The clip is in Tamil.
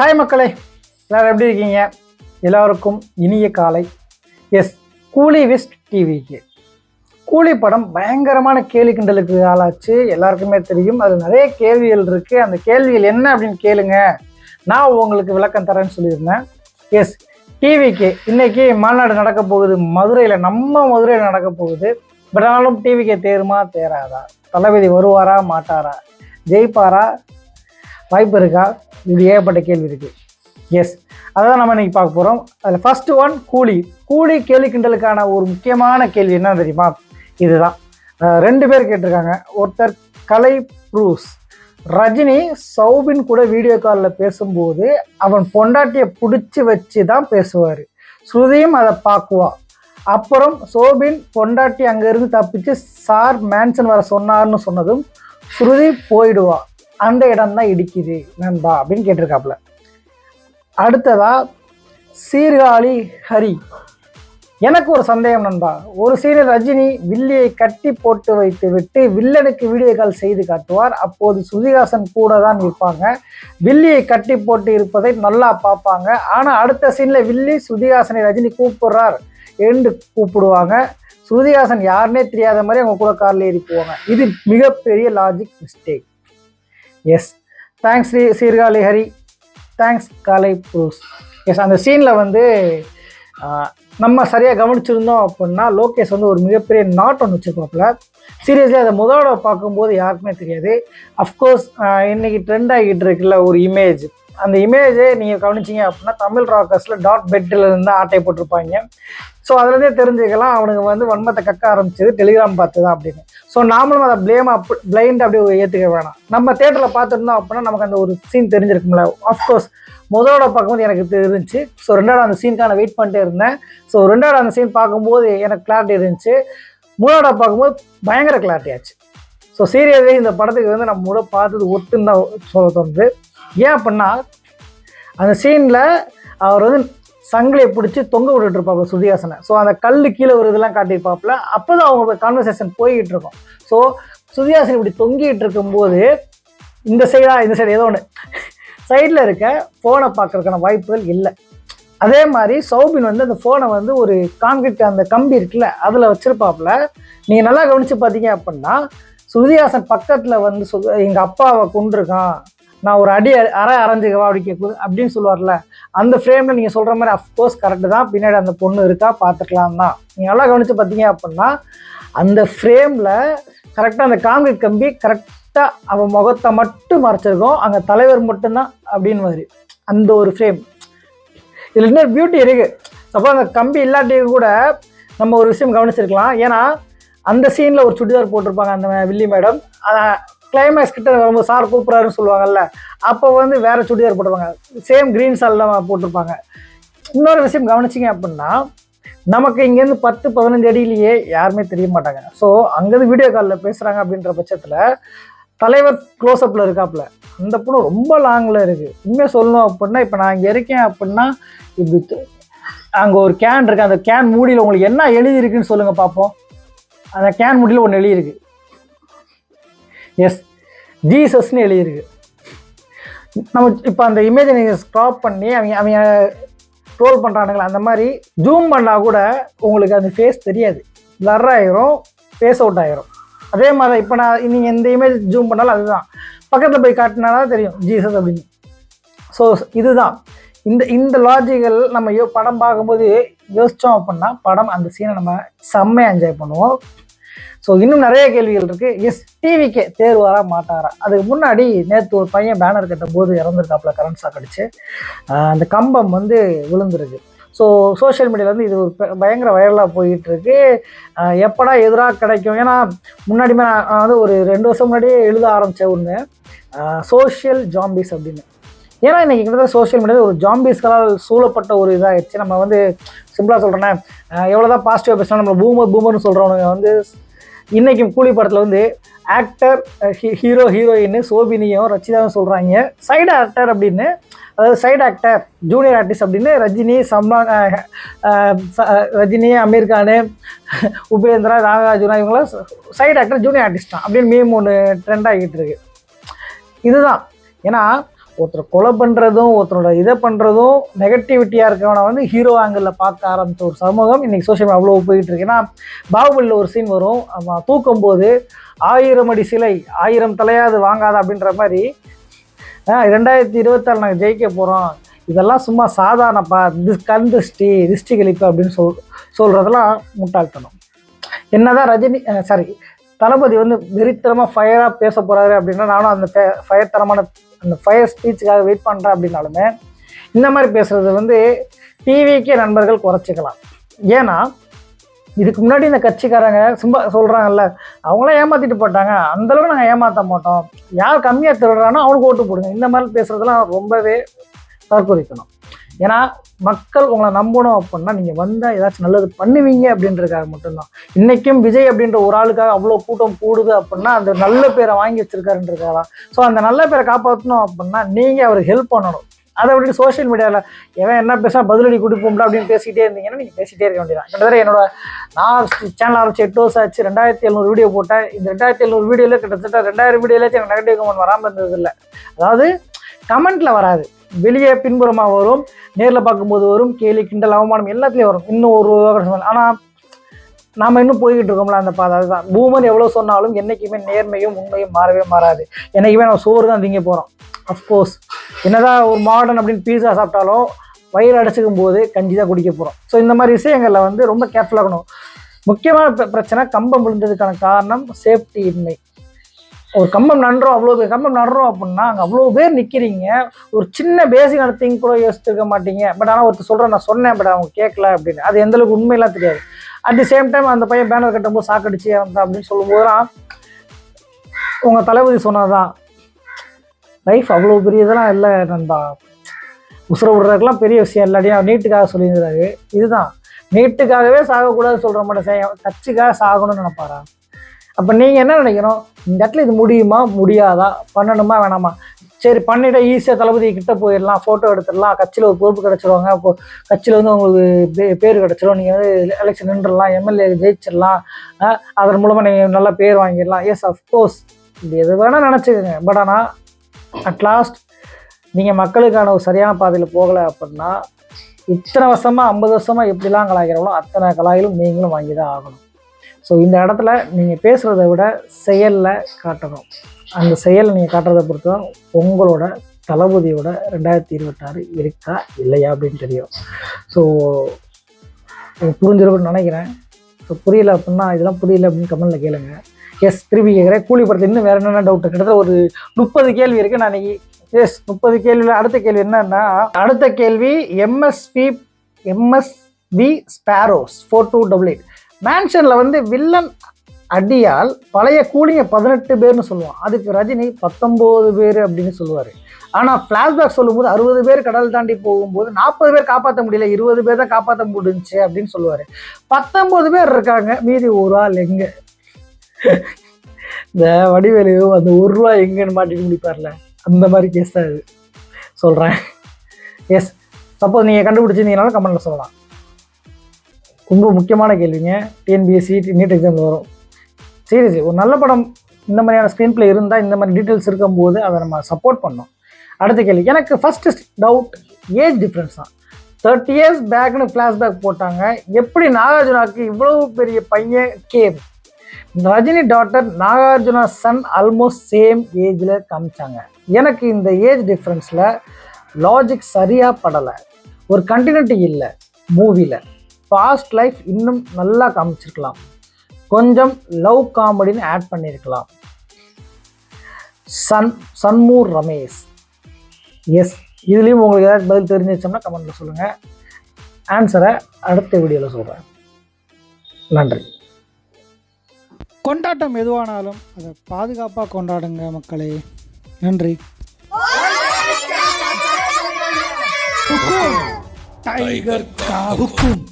ஹாய் மக்களே. எல்லோரும் எப்படி இருக்கீங்க? எல்லாருக்கும் இனிய காலை. எஸ் கூலி விஸ்ட் டிவிக்கு கூலி படம் பயங்கரமான கேலி கிண்டலுக்கு ஆளாச்சு. எல்லாருக்குமே தெரியும். அது நிறைய கேள்விகள் இருக்குது அந்த கேள்விகள் என்ன அப்படின்னு கேளுங்க. நான் உங்களுக்கு விளக்கம் தரேன்னு சொல்லியிருந்தேன். எஸ் டிவிக்கு இன்றைக்கி மாநாடு நடக்க போகுது. மதுரையில் நம்ம மதுரையில் நடக்க போகுது. பட் ஆனாலும் டிவிக்கு தேருமா தேராதா? தளபதி வருவாரா மாட்டாரா? ஜெயிப்பாரா? வாய்ப்பு இருக்கா? இப்படி ஏகப்பட்ட கேள்வி இருக்குது எஸ் அதான் நம்ம இன்னைக்கு பார்க்க போகிறோம் அதில் ஃபஸ்ட்டு ஒன் கூலி. கூலி கேள்வி கிண்டலுக்கான ஒரு முக்கியமான கேள்வி என்ன தெரியுமா? இதுதான். ரெண்டு பேர் கேட்டிருக்காங்க. ஒருத்தர் கலை ப்ரூஸ். ரஜினி சௌபின் கூட வீடியோ காலில் பேசும்போது அவன் பொண்டாட்டியை பிடிச்சி வச்சு தான் பேசுவார். ஸ்ருதியும் அதை பார்க்குவா. அப்புறம் சோபின் பொண்டாட்டி அங்கேருந்து தப்பிச்சு சார் மேன்சன் வர சொன்னார்னு சொன்னதும் ஸ்ருதி போயிடுவா. அந்த இடம் தான் இடிக்குது நண்பா அப்படின்னு கேட்டிருக்காப்புல. அடுத்ததா சீர்காழி ஹரி. எனக்கு ஒரு சந்தேகம் நண்பா. ஒரு சீனர் ரஜினி வில்லியை கட்டி போட்டு வைத்து விட்டு வில்லனுக்கு வீடியோ கால் செய்து காட்டுவார். அப்போது சுதிகாசன் கூட தான் இருப்பாங்க. வில்லியை கட்டி போட்டு இருப்பதை நல்லா பார்ப்பாங்க. ஆனால் அடுத்த சீனில் வில்லி சுதிகாசனை ரஜினி கூப்பிடுறார் என்று கூப்பிடுவாங்க. சுருதிஹாசன் யாருன்னே தெரியாத மாதிரி அவங்க கூட காரில் ஏறி போவாங்க. இது மிகப்பெரிய logic mistake yes thanks Sri Sirkazhi Hari thanks காலை புரூஸ் எஸ் அந்த சீனில் வந்து நம்ம சரியாக கவனிச்சிருந்தோம் அப்படின்னா லோகேஷ் வந்து ஒரு மிகப்பெரிய நாட் ஒன்று வச்சுருப்பாப்புல. சீரியஸ்லி அதை முதலோட பார்க்கும்போது யாருக்குமே தெரியாது. அஃப்கோர்ஸ் இன்றைக்கி ட்ரெண்ட் ஆகிட்டு இருக்குல்ல ஒரு இமேஜ் அந்த இமேஜே நீங்கள் கவனிச்சிங்க அப்படின்னா தமிழ் ராக்கர்ஸில் டாட் பெட்டில் இருந்து ஆட்டை போட்டிருப்பாங்க. ஸோ அதுலேருந்தே தெரிஞ்சுக்கலாம் அவனுக்கு வந்து வன்மத்தை கக்க ஆரம்பிச்சது டெலிகிராம் பார்த்து தான் அப்படின்னு. ஸோ நாமளும் அதை ப்ளேம் அப் பிளைண்ட் அப்படியே ஏற்றுக்க வேணாம். நம்ம தேட்டரில் பார்த்துருந்தோம் அப்படின்னா நமக்கு அந்த ஒரு சீன் தெரிஞ்சிருக்கும்ல. ஆஃப்கோர்ஸ் முதலோட பார்க்கும்போது எனக்கு தெரிஞ்சுச்சு ஸோ ரெண்டாவது அந்த சீனுக்கான வெயிட் பண்ணிட்டே இருந்தேன். ஸோ ரெண்டாவது அந்த சீன் பார்க்கும்போது எனக்கு கிளாரிட்டி இருந்துச்சு. மூணாவது பார்க்கும்போது பயங்கர கிளாரிட்டி ஆச்சு. ஸோ சீரியஸே இந்த படத்துக்கு வந்து நம்ம கூட பார்த்தது ஒத்துன்னு தான் சொல்ல தோணுது. ஏன் அப்படின்னா அந்த சீனில் அவர் வந்து சங்கிலியை பிடிச்சி தொங்க விட்டுட்டு இருப்பாங்க சுதியாசனை ஸோ அந்த கல் கீழே ஒரு இதெல்லாம் காட்டியிருப்பாப்புல. அப்போ தான் அவங்க கான்வர்சேஷன் போய்கிட்டு இருக்கும் ஸோ சுதியாசன் இப்படி தொங்கிட்டு இருக்கும்போது இந்த சைடாக இந்த சைடு ஏதோ ஒன்று சைடில் இருக்க ஃபோனை பார்க்கறதுக்கான வாய்ப்புகள் இல்லை. அதே மாதிரி சௌபின் வந்து அந்த ஃபோனை வந்து ஒரு கான்கிரீட் அந்த கம்பி இருக்குல்ல அதில் வச்சிருப்பாப்புல. நீங்கள் நல்லா கவனித்து பார்த்தீங்க அப்படின்னா சுருதிஹாசன் பக்கத்தில் வந்து சு எங்கள் அப்பாவை கொண்டிருக்கான் நான் ஒரு அடி அரை அரைஞ்சுக்கவா அப்படி கேட்குது அப்படின்னு சொல்லுவார்ல அந்த ஃப்ரேமில் நீங்கள் சொல்கிற மாதிரி அஃப்கோர்ஸ் கரெக்டு தான். பின்னாடி அந்த பொண்ணு இருக்கா பார்த்துக்கலாம் தான். நீங்கள் நல்லா கவனித்து பார்த்தீங்க அப்படின்னா அந்த ஃப்ரேமில் கரெக்டாக அந்த காங்கிரீட் கம்பி கரெக்டாக அவன் முகத்தை மட்டும் மறைச்சிருக்கோம். அங்கே தலைவர் மட்டும்தான் அப்படின்னு மாதிரி அந்த ஒரு ஃப்ரேம் இதில் இன்னொரு பியூட்டி இருக்குது சப்போஸ் அந்த கம்பி இல்லாட்டி கூட நம்ம ஒரு விஷயம் கவனிச்சிருக்கலாம். ஏன்னா அந்த சீனில் ஒரு சுடிதார் போட்டிருப்பாங்க அந்த வில்லி மேடம். கிளைமேக்ஸ் கிட்ட ரொம்ப சார் கூப்பிட்றாருன்னு சொல்லுவாங்கல்ல அப்போ வந்து வேறு சுடிதார் போட்டிருப்பாங்க. சேம் க்ரீன் சால்லாம் போட்டிருப்பாங்க. இன்னொரு விஷயம் கவனிச்சிங்க அப்படின்னா நமக்கு இங்கேருந்து பத்து பதினஞ்சு அடியிலேயே யாருமே தெரிய மாட்டாங்க. ஸோ அங்கேருந்து வீடியோ காலில் பேசுகிறாங்க அப்படின்ற பட்சத்தில் தலைவர் க்ளோஸ்அப்பில் இருக்காப்புல. அந்த பொண்ணு ரொம்ப லாங்கில் இருக்குது உண்மையாக சொல்லணும் அப்படின்னா இப்போ நான் இங்கே இருக்கேன் அப்படின்னா இப்படி அங்கே ஒரு கேன் இருக்குது அந்த கேன் மூடியில் உங்களுக்கு என்ன எழுதியிருக்குன்னு சொல்லுங்கள் பார்ப்போம் அந்த கேன் மூடியில் ஒன்று எழுதியிருக்கு. எஸ் ஜீசஸ்னு எழுதியிருக்கு. நம்ம இப்போ அந்த இமேஜை நீங்கள் ஸ்டாப் பண்ணி அவங்க அவங்க ட்ரோல் பண்ணுறானுங்களா அந்த மாதிரி ஜூம் பண்ணால் கூட உங்களுக்கு அந்த ஃபேஸ் தெரியாது. பிளர் ஆகிரும் ஃபேஸ் அவுட் ஆகிரும் அதே மாதிரி இப்போ நான் நீங்கள் எந்த இமேஜ் ஜூம் பண்ணாலும் அதுதான். பக்கத்தில் போய் காட்டினா தான் தெரியும் ஜீசஸ் அப்படின்னு. ஸோ இதுதான். இந்த இந்த லாஜிக்கல் நம்ம யோ படம் பார்க்கும்போது யோசித்தோம் அப்படின்னா படம் அந்த சீனை நம்ம செம்மையாக என்ஜாய் பண்ணுவோம். ஸோ இன்னும் நிறைய கேள்விகள் இருக்குது எஸ் டிவிக்கே தேர்வாரா மாட்டாரா? அதுக்கு முன்னாடி நேற்று ஒரு பையன் பேனர் கட்டும் போது இறந்துருக்காப்புல கரண்ட் ஷாக் அடிச்சு. அந்த கம்பம் வந்து விழுந்துருக்கு. ஸோ சோஷியல் மீடியாவில் வந்து இது ஒரு பயங்கர வைரலாக போயிட்டு இருக்கு எப்படா எதிராக கிடைக்கும்? ஏன்னா முன்னாடி நான் நான் வந்து ஒரு ரெண்டு வருஷம் முன்னாடியே எழுத ஆரம்பித்த ஒன்று சோஷியல் ஜாம்பிஸ் அப்படின்னு. ஏன்னா இன்றைக்கி கிட்டத்தட்ட சோஷியல் மீடியா ஒரு ஜாம்பிஸ்களால் சூழப்பட்ட ஒரு இதாகிடுச்சு நம்ம வந்து சிம்பிளாக சொல்கிறேன்னா எவ்வளோ தான் பாசிட்டிவாக பேசினா நம்ம பூமர் பூமர்னு சொல்கிறவனுங்க வந்து இன்றைக்கும் கூலி படத்தில் வந்து ஆக்டர் ஹீரோ ஹீரோயின் சோபினியும் ரச்சிதாவும் சொல்கிறாங்க சைடு ஆக்டர் அப்படின்னு அதாவது சைடு ஆக்டர் ஜூனியர் ஆர்டிஸ்ட் அப்படின்னு ரஜினி சம்ரான் ரஜினி அமீர் கான் உபேந்திரா நாகார்ஜுனா இவங்களாம் சைடு ஆக்டர் ஜூனியர் ஆர்டிஸ்ட் தான் அப்படின்னு மீம் ஒன்று ட்ரெண்ட் ஆகிட்டு இருக்கு. இதுதான். ஏன்னா ஒருத்தர் கொலை பண்ணுறதும் ஒருத்தரோட இதை பண்ணுறதும் நெகட்டிவிட்டியாக இருக்கவனை வந்து ஹீரோ ஆங்கிளில் பார்க்க ஆரம்பித்த ஒரு சமூகம் இன்றைக்கி சோஷியல் மீடியா அவ்வளோ போயிட்டு இருக்கு. ஏன்னா பாகுபலியில் ஒரு சீன் வரும். அவன் தூக்கும்போது ஆயிரம் அடி சிலை ஆயிரம் தலையாது வாங்காத அப்படின்ற மாதிரி ரெண்டாயிரத்தி இருபத்தாறு நாங்கள் ஜெயிக்க போகிறோம் இதெல்லாம் சும்மா சாதாரணப்பா திஸ் கண் திருஷ்டி திருஷ்டி கழிப்பு அப்படின்னு சொல் சொல்கிறதெல்லாம் முட்டாள்தனம். என்னதான் ரஜினி சாரி தளபதி வந்து வெறித்தனமாக ஃபயராக பேச போகிறாரு அப்படின்னா நானும் அந்த ஃபயர் தரமான அந்த ஃபயர் ஸ்பீச்சுக்காக வெயிட் பண்ணுறேன் அப்படின்னாலுமே இந்த மாதிரி பேசுகிறது வந்து டிவிக்கே நண்பர்கள் குறைச்சிக்கலாம். ஏன்னா இதுக்கு முன்னாடி இந்த கட்சிக்காரங்க சும்மா சொல்கிறாங்கல்ல அவங்களாம் ஏமாற்றிட்டு போட்டாங்க. அந்தளவுக்கு நாங்கள் ஏமாற்ற மாட்டோம். யார் கம்மியாக திருடுறானோ அவனுக்கு ஓட்டு போடுங்க. இந்த மாதிரி பேசுகிறதுலாம் ரொம்பவே தற்கொலைக்கணும் ஏன்னா மக்கள் உங்களை நம்பணும் அப்படின்னா நீங்கள் வந்தால் ஏதாச்சும் நல்லது பண்ணுவீங்க அப்படின்றதுக்காக மட்டும்தான். இன்றைக்கும் விஜய் அப்படின்ற ஒரு ஆளுக்காக அவ்வளோ கூட்டம் கூடுது அப்படின்னா அந்த நல்ல பேரை வாங்கி வச்சிருக்காருன்றதுக்காக. ஸோ அந்த நல்ல பேரை காப்பாற்றணும் அப்படின்னா நீங்கள் அவருக்கு ஹெல்ப் பண்ணணும். அதை விட்டு சோஷியல் மீடியாவில் எவன் என்ன பேச பதிலடி கொடுப்போம்ல அப்படின்னு பேசிக்கிட்டே இருந்தீங்கன்னா நீங்கள் பேசிகிட்டே இருக்க வேண்டியதான் கிட்டத்தட்ட என்னோட நான் சேனல் ஆரம்பிச்சு எட்டு வருஷம் ஆச்சு. ரெண்டாயிரத்தி எழுநூறு வீடியோ போட்டேன். இந்த ரெண்டாயிரத்தி எழுநூறு வீடியோவில் கிட்டத்தட்ட ரெண்டாயிரம் வீடியோலேயே எனக்கு நெகட்டிவ் கமெண்ட் வராமல் இருந்ததில்லை. அதாவது கமெண்ட்டில் வராது. வெளியே பின்புறமாக வரும் நேரில் பார்க்கும்போது வரும் கேலி கிண்டல் அவமானம் எல்லாத்துலேயும் வரும். இன்னும் ஒரு ஆனால் நாம் இன்னும் போய்கிட்டு இருக்கோம்ல அந்த பாதை அதுதான். பூமர் எவ்வளோ சொன்னாலும் என்றைக்குமே நேர்மையும் உண்மையும் மாறவே மாறாது. என்றைக்குமே நம்ம சோறு தான் திங்க போகிறோம் அஃப்கோர்ஸ் என்னதான் ஒரு மாடர்ன் அப்படின்னு பீஸா சாப்பிட்டாலும் வயிறு அடைச்சிக்கும் போது கஞ்சி தான் குடிக்க போகிறோம் ஸோ இந்த மாதிரி விஷயங்களில் வந்து ரொம்ப கேர்ஃபுல்லாக இருக்கணும். முக்கியமான பிரச்சனை கம்பம் விழுந்ததுக்கான காரணம் சேஃப்டி இன்மை. ஒரு கம்பம் நடுறோம் அவ்வளோ பேர் கம்பம் நடுறோம் அப்படின்னா அங்கே அவ்வளோ பேர் நிற்கிறீங்க ஒரு சின்ன பேசிக்கான திங் கூட யோசிச்சிருக்க மாட்டீங்க. பட் ஆனால் ஒருத்தர் சொல்கிறேன் நான் சொன்னேன் பட் அவங்க கேட்கல அப்படின்னு. அது எந்தளவுக்கு உண்மையெல்லாம் தெரியாது. அட் தி சேம் டைம் அந்த பையன் பேனர் கட்டும்போது சாக்கடிச்சு அந்த அப்படின்னு சொல்லும்போதுலாம் உங்கள் தளபதி சொன்னதான் லைஃப் அவ்வளோ பெரிய இதெல்லாம் இல்லை நண்பா. உசுர விடுறதுக்கெல்லாம் பெரிய விஷயம் இல்லாட்டியும் நீட்டுக்காக சொல்லியிருந்தாரு. இதுதான். நீட்டுக்காகவே சாகக்கூடாது சொல்கிற மாட்டேன் கட்சிக்காக சாகணும்னு நினைப்பாரா? அப்போ நீங்கள் என்ன நினைக்கணும்? இந்த இடத்துல இது முடியுமா? முடியாதா? பண்ணணுமா? வேணாமா? சரி பண்ணிட்டு ஈஸியாக தளபதி கிட்ட போயிடலாம் ஃபோட்டோ எடுத்துடலாம் கட்சியில் ஒரு பொறுப்பு கிடச்சிருவாங்க. இப்போ கட்சியில் வந்து உங்களுக்கு பே- பேர் கிடச்சிரும். நீங்கள் வந்து எலெக்ஷன் நின்றுடலாம் எம்எல்ஏ ஜெயிச்சிடலாம். அதன் மூலமாக நீங்கள் நல்ல பேர் வாங்கிடலாம். எஸ் அஃப்கோர்ஸ் இது எது வேணால் நினச்சிக்கோங்க. பட் ஆனால் அட்லாஸ்ட் நீங்கள் மக்களுக்கான ஒரு சரியான பாதையில் போகலை அப்படின்னா இத்தனை வருஷமாக ஐம்பது வருஷமாக எப்படிலாம் கலாய்க்கிறவங்களோ அத்தனை கலாயிலும் நீங்களும் வாங்கி தான் ஆகணும். ஸோ இந்த இடத்துல நீங்கள் பேசுகிறத விட செயலில் காட்டணும். அந்த செயல் நீங்கள் காட்டுறதை பொறுத்து தான் உங்களோட தளபதியோட ரெண்டாயிரத்தி இருபத்தாறு இருக்கா இல்லையா அப்படின்னு தெரியும். ஸோ புரிஞ்சிருக்கும்னு நினைக்கிறேன். ஸோ புரியல அப்படின்னா இதெல்லாம் புரியல அப்படின்னு கமெண்ட்டில் கேளுங்க. எஸ் திருப்பி கேட்குறேன் கூலி படத்தில் இன்னும் வேறு என்னென்ன டவுட் கிட்டத்தட்ட ஒரு முப்பது கேள்வி இருக்குது நான் இன்னைக்கு. எஸ் முப்பது கேள்வியில் அடுத்த கேள்வி என்னன்னா அடுத்த கேள்வி MSP MSV sparrows four two double eight மேன்ஷனில் வந்து வில்லன் அடியால் பழைய கூலிங்க பதினெட்டு பேர்னு சொல்லுவான். அதுக்கு ரஜினி பத்தொம்போது பேர் அப்படின்னு சொல்லுவார். ஆனால் ஃப்ளாஷ்பேக் சொல்லும்போது அறுபது பேர் கடல் தாண்டி போகும்போது நாற்பது பேர் காப்பாற்ற முடியல இருபது பேர் தான் காப்பாற்ற முடிஞ்சு அப்படின்னு சொல்லுவார். பத்தொம்போது பேர் இருக்காங்க மீதி ஒரு ஆள் எங்கே? இந்த வடிவேலு அந்த ஒரு ரூபா எங்கன்னு மாட்டிட்டு முடிப்பார்ல? அந்த மாதிரி கேஸ் தான் இது. சொல்கிறேன் எஸ் சப்போஸ் நீங்கள் கண்டுபிடிச்சிருந்தீங்கனாலும் கமெண்ட்டில் சொல்லலாம். ரொம்ப முக்கியமான கேள்விங்க. டிஎன்பிஎஸ்சி நீட் எக்ஸாமில் வரும். சீரியஸ் ஒரு நல்ல படம் இந்த மாதிரியான ஸ்க்ரீன் பிளே இருந்தால் இந்த மாதிரி டீட்டெயில்ஸ் இருக்கும்போது அதை நம்ம சப்போர்ட் பண்ணோம் அடுத்த கேள்வி எனக்கு ஃபஸ்ட்டு டவுட் ஏஜ் டிஃப்ரென்ஸ் தான். தேர்ட்டி இயர்ஸ் பேக்னு ஃப்ளாஷ்பேக் போட்டாங்க. எப்படி நாகார்ஜுனாவுக்கு இவ்வளவு பெரிய பையன் game Rajini daughter Nagarjuna son almost same ஏஜில் காமிச்சாங்க. எனக்கு இந்த ஏஜ் டிஃப்ரென்ஸில் லாஜிக் சரியாக படலை. ஒரு கண்டினியூட்டி இல்லை மூவியில் பாஸ்ட் லைஃப் இன்னும் நல்லா காமிச்சிருக்கலாம். கொஞ்சம் லவ் காமெடின்னு ஆட் பண்ணியிருக்கலாம் சன் சன்மூர் ரமேஷ். எஸ் இதுலேயும் உங்களுக்கு ஏதாவது பதில் தெரிஞ்சிச்சோம்னா கமெண்ட்டில் சொல்லுங்கள் ஆன்சரை அடுத்த வீடியோவில் சொல்கிறேன் நன்றி. கொண்டாட்டம் எதுவானாலும் அதை பாதுகாப்பாக கொண்டாடுங்க மக்களே. நன்றி. டைகர் கா ஹுக்கும்